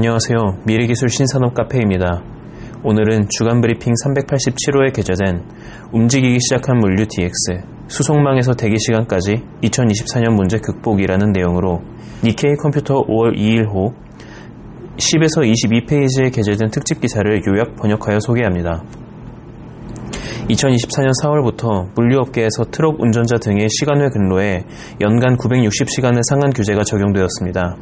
안녕하세요. 미래기술 신산업 카페입니다. 오늘은 주간 브리핑 387호에 게재된 움직이기 시작한 물류 DX, 수송망에서 대기시간까지 2024년 문제 극복이라는 내용으로 니케이 컴퓨터 5월 2일호 10에서 22페이지에 게재된 특집 기사를 요약 번역하여 소개합니다. 2024년 4월부터 물류업계에서 트럭 운전자 등의 시간외 근로에 연간 960시간의 상한 규제가 적용되었습니다.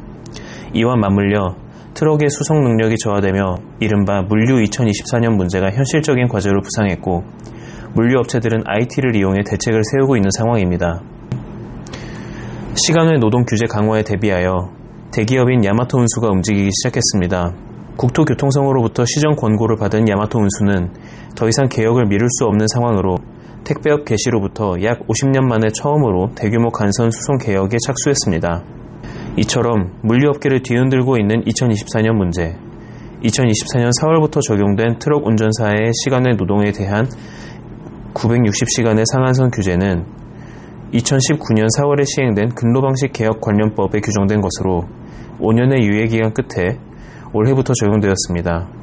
이와 맞물려 트럭의 수송 능력이 저하되며 이른바 물류 2024년 문제가 현실적인 과제로 부상했고 물류업체들은 IT를 이용해 대책을 세우고 있는 상황입니다. 시간외 노동 규제 강화에 대비하여 대기업인 야마토 운수가 움직이기 시작했습니다. 국토교통성으로부터 시정 권고를 받은 야마토 운수는 더 이상 개혁을 미룰 수 없는 상황으로 택배업 개시로부터 약 50년 만에 처음으로 대규모 간선 수송 개혁에 착수했습니다. 이처럼 물류업계를 뒤흔들고 있는 2024년 문제, 2024년 4월부터 적용된 트럭 운전사의 시간의 노동에 대한 960시간의 상한선 규제는 2019년 4월에 시행된 근로방식 개혁 관련법에 규정된 것으로 5년의 유예기간 끝에 올해부터 적용되었습니다.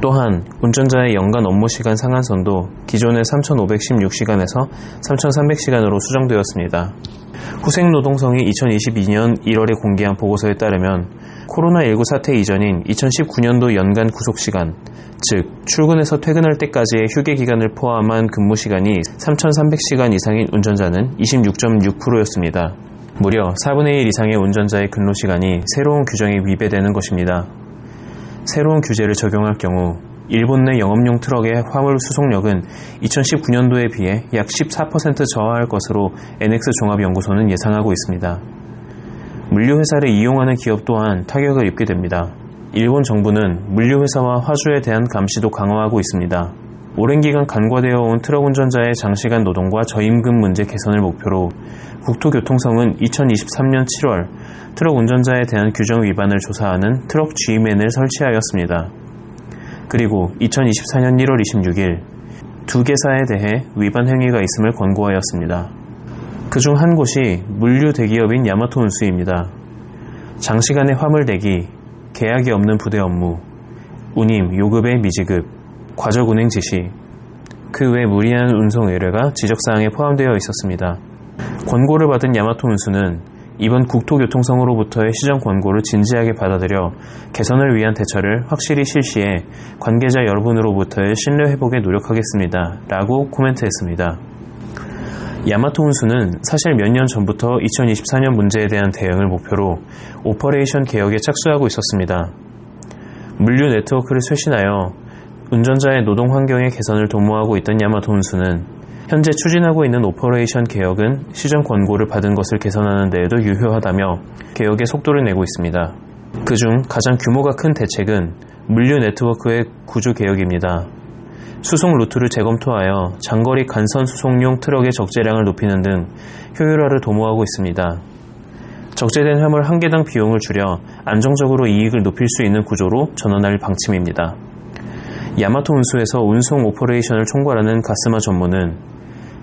또한 운전자의 연간 업무 시간 상한선도 기존의 3,516시간에서 3,300시간으로 수정되었습니다. 후생노동성이 2022년 1월에 공개한 보고서에 따르면 코로나19 사태 이전인 2019년도 연간 구속시간, 즉 출근해서 퇴근할 때까지의 휴게 기간을 포함한 근무 시간이 3,300시간 이상인 운전자는 26.6%였습니다. 무려 4분의 1 이상의 운전자의 근로 시간이 새로운 규정에 위배되는 것입니다. 새로운 규제를 적용할 경우 일본 내 영업용 트럭의 화물 수송력은 2019년도에 비해 약 14% 저하할 것으로 NX 종합연구소는 예상하고 있습니다. 물류회사를 이용하는 기업 또한 타격을 입게 됩니다. 일본 정부는 물류회사와 화주에 대한 감시도 강화하고 있습니다. 오랜 기간 간과되어 온 트럭 운전자의 장시간 노동과 저임금 문제 개선을 목표로 국토교통성은 2023년 7월 트럭 운전자에 대한 규정 위반을 조사하는 트럭 G맨을 설치하였습니다. 그리고 2024년 1월 26일 두 개사에 대해 위반 행위가 있음을 권고하였습니다. 그중 한 곳이 물류 대기업인 야마토 운수입니다. 장시간의 화물 대기, 계약이 없는 부대 업무, 운임, 요급의 미지급, 과적 운행 지시, 그 외 무리한 운송 의뢰가 지적사항에 포함되어 있었습니다. 권고를 받은 야마토 운수는 이번 국토교통성으로부터의 시정 권고를 진지하게 받아들여 개선을 위한 대처를 확실히 실시해 관계자 여러분으로부터의 신뢰 회복에 노력하겠습니다. 라고 코멘트했습니다. 야마토 운수는 사실 몇 년 전부터 2024년 문제에 대한 대응을 목표로 오퍼레이션 개혁에 착수하고 있었습니다. 물류 네트워크를 쇄신하여 운전자의 노동 환경의 개선을 도모하고 있던 야마토 운수는 현재 추진하고 있는 오퍼레이션 개혁은 시정 권고를 받은 것을 개선하는 데에도 유효하다며 개혁의 속도를 내고 있습니다. 그중 가장 규모가 큰 대책은 물류 네트워크의 구조 개혁입니다. 수송 루트를 재검토하여 장거리 간선 수송용 트럭의 적재량을 높이는 등 효율화를 도모하고 있습니다. 적재된 화물 한 개당 비용을 줄여 안정적으로 이익을 높일 수 있는 구조로 전환할 방침입니다. 야마토 운수에서 운송 오퍼레이션을 총괄하는 가스마 전문은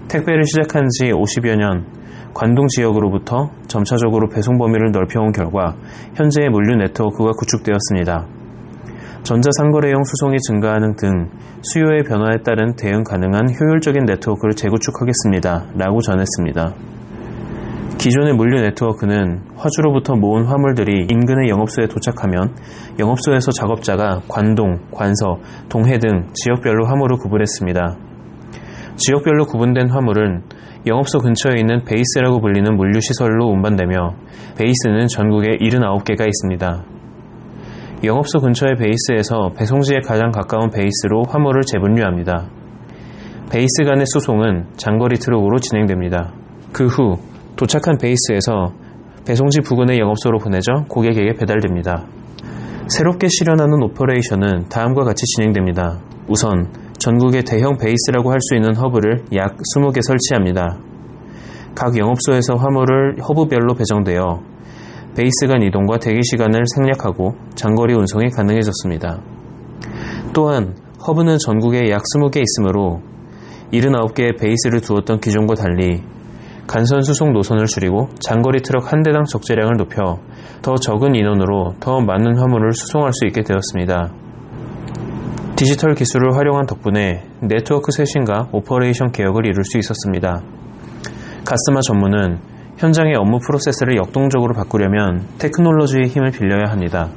택배를 시작한 지 50여 년 관동 지역으로부터 점차적으로 배송 범위를 넓혀온 결과 현재의 물류 네트워크가 구축되었습니다. 전자상거래용 수송이 증가하는 등 수요의 변화에 따른 대응 가능한 효율적인 네트워크를 재구축하겠습니다. 라고 전했습니다. 기존의 물류 네트워크는 화주로부터 모은 화물들이 인근의 영업소에 도착하면 영업소에서 작업자가 관동, 관서, 동해 등 지역별로 화물을 구분했습니다. 지역별로 구분된 화물은 영업소 근처에 있는 베이스라고 불리는 물류시설로 운반되며 베이스는 전국에 79개가 있습니다. 영업소 근처의 베이스에서 배송지에 가장 가까운 베이스로 화물을 재분류합니다. 베이스 간의 수송은 장거리 트럭으로 진행됩니다. 그 후 도착한 베이스에서 배송지 부근의 영업소로 보내져 고객에게 배달됩니다. 새롭게 실현하는 오퍼레이션은 다음과 같이 진행됩니다. 우선 전국의 대형 베이스라고 할 수 있는 허브를 약 20개 설치합니다. 각 영업소에서 화물을 허브별로 배정되어 베이스 간 이동과 대기 시간을 생략하고 장거리 운송이 가능해졌습니다. 또한 허브는 전국에 약 20개 있으므로 79개의 베이스를 두었던 기존과 달리 간선 수송 노선을 줄이고 장거리 트럭 한 대당 적재량을 높여 더 적은 인원으로 더 많은 화물을 수송할 수 있게 되었습니다. 디지털 기술을 활용한 덕분에 네트워크 쇄신과 오퍼레이션 개혁을 이룰 수 있었습니다. 가스마 전문은 현장의 업무 프로세스를 역동적으로 바꾸려면 테크놀로지의 힘을 빌려야 합니다.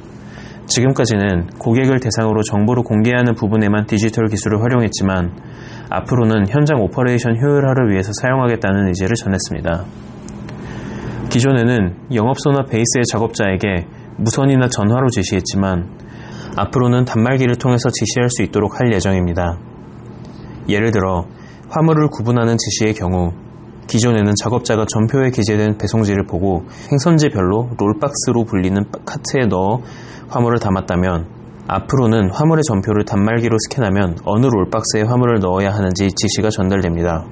지금까지는 고객을 대상으로 정보를 공개하는 부분에만 디지털 기술을 활용했지만 앞으로는 현장 오퍼레이션 효율화를 위해서 사용하겠다는 의지를 전했습니다. 기존에는 영업소나 베이스의 작업자에게 무선이나 전화로 지시했지만 앞으로는 단말기를 통해서 지시할 수 있도록 할 예정입니다. 예를 들어 화물을 구분하는 지시의 경우 기존에는 작업자가 전표에 기재된 배송지를 보고 행선지별로 롤박스로 불리는 카트에 넣어 화물을 담았다면 앞으로는 화물의 전표를 단말기로 스캔하면 어느 롤박스에 화물을 넣어야 하는지 지시가 전달됩니다.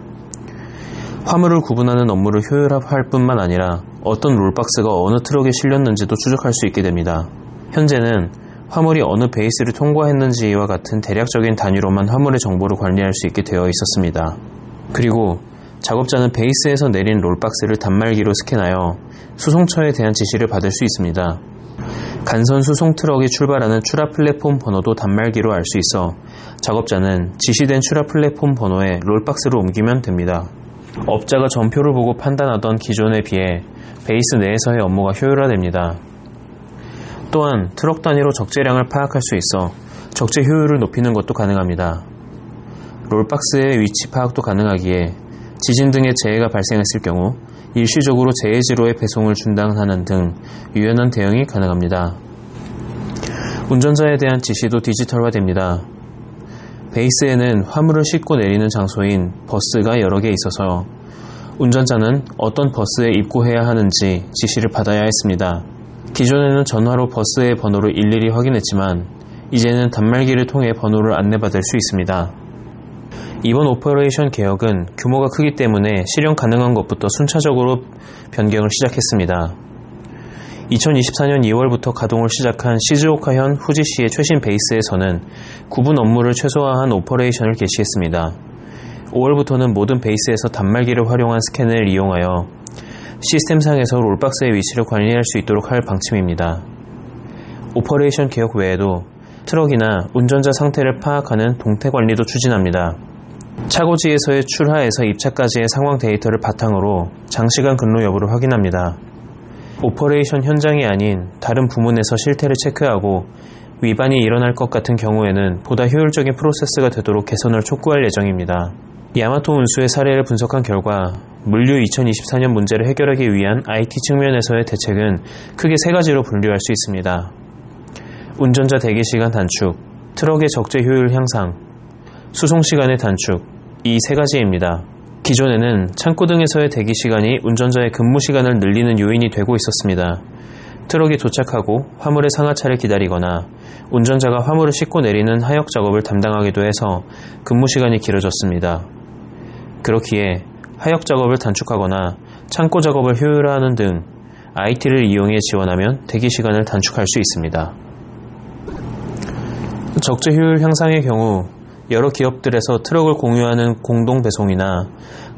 화물을 구분하는 업무를 효율화할 뿐만 아니라 어떤 롤박스가 어느 트럭에 실렸는지도 추적할 수 있게 됩니다. 현재는 화물이 어느 베이스를 통과했는지와 같은 대략적인 단위로만 화물의 정보를 관리할 수 있게 되어 있었습니다. 그리고 작업자는 베이스에서 내린 롤박스를 단말기로 스캔하여 수송처에 대한 지시를 받을 수 있습니다. 간선 수송 트럭이 출발하는 출하 플랫폼 번호도 단말기로 알 수 있어 작업자는 지시된 출하 플랫폼 번호에 롤박스를 옮기면 됩니다. 업자가 전표를 보고 판단하던 기존에 비해 베이스 내에서의 업무가 효율화됩니다. 또한 트럭 단위로 적재량을 파악할 수 있어 적재 효율을 높이는 것도 가능합니다. 롤박스의 위치 파악도 가능하기에 지진 등의 재해가 발생했을 경우 일시적으로 재해지로의 배송을 중단하는 등 유연한 대응이 가능합니다. 운전자에 대한 지시도 디지털화됩니다. 베이스에는 화물을 싣고 내리는 장소인 버스가 여러 개 있어서 운전자는 어떤 버스에 입고해야 하는지 지시를 받아야 했습니다. 기존에는 전화로 버스의 번호를 일일이 확인했지만 이제는 단말기를 통해 번호를 안내받을 수 있습니다. 이번 오퍼레이션 개혁은 규모가 크기 때문에 실현 가능한 것부터 순차적으로 변경을 시작했습니다. 2024년 2월부터 가동을 시작한 시즈오카현 후지시의 최신 베이스에서는 구분 업무를 최소화한 오퍼레이션을 개시했습니다. 5월부터는 모든 베이스에서 단말기를 활용한 스캔을 이용하여 시스템상에서 롤박스의 위치를 관리할 수 있도록 할 방침입니다. 오퍼레이션 개혁 외에도 트럭이나 운전자 상태를 파악하는 동태 관리도 추진합니다. 차고지에서의 출하에서 입차까지의 상황 데이터를 바탕으로 장시간 근로 여부를 확인합니다. 오퍼레이션 현장이 아닌 다른 부문에서 실태를 체크하고 위반이 일어날 것 같은 경우에는 보다 효율적인 프로세스가 되도록 개선을 촉구할 예정입니다. 야마토 운수의 사례를 분석한 결과 물류 2024년 문제를 해결하기 위한 IT 측면에서의 대책은 크게 세 가지로 분류할 수 있습니다. 운전자 대기 시간 단축, 트럭의 적재 효율 향상, 수송 시간의 단축, 이 세 가지입니다. 기존에는 창고 등에서의 대기 시간이 운전자의 근무 시간을 늘리는 요인이 되고 있었습니다. 트럭이 도착하고 화물의 상하차를 기다리거나 운전자가 화물을 싣고 내리는 하역 작업을 담당하기도 해서 근무 시간이 길어졌습니다. 그렇기에 하역 작업을 단축하거나 창고 작업을 효율화하는 등 IT를 이용해 지원하면 대기 시간을 단축할 수 있습니다. 적재 효율 향상의 경우 여러 기업들에서 트럭을 공유하는 공동 배송이나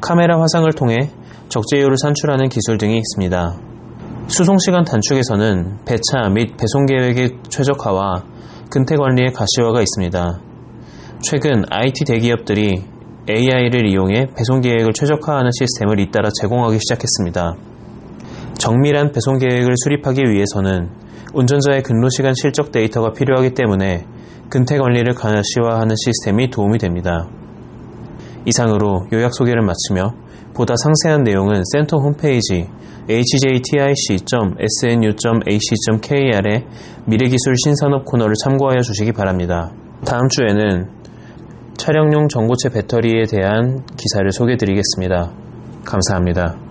카메라 화상을 통해 적재율을 산출하는 기술 등이 있습니다. 수송시간 단축에서는 배차 및 배송 계획의 최적화와 근태 관리의 가시화가 있습니다. 최근 IT 대기업들이 AI를 이용해 배송 계획을 최적화하는 시스템을 잇따라 제공하기 시작했습니다. 정밀한 배송 계획을 수립하기 위해서는 운전자의 근로 시간 실적 데이터가 필요하기 때문에 근태 관리를 가시화하는 시스템이 도움이 됩니다. 이상으로 요약 소개를 마치며 보다 상세한 내용은 센터 홈페이지 hjtic.snu.ac.kr의 미래기술 신산업 코너를 참고하여 주시기 바랍니다. 다음 주에는 촬영용 전고체 배터리에 대한 기사를 소개해 드리겠습니다. 감사합니다.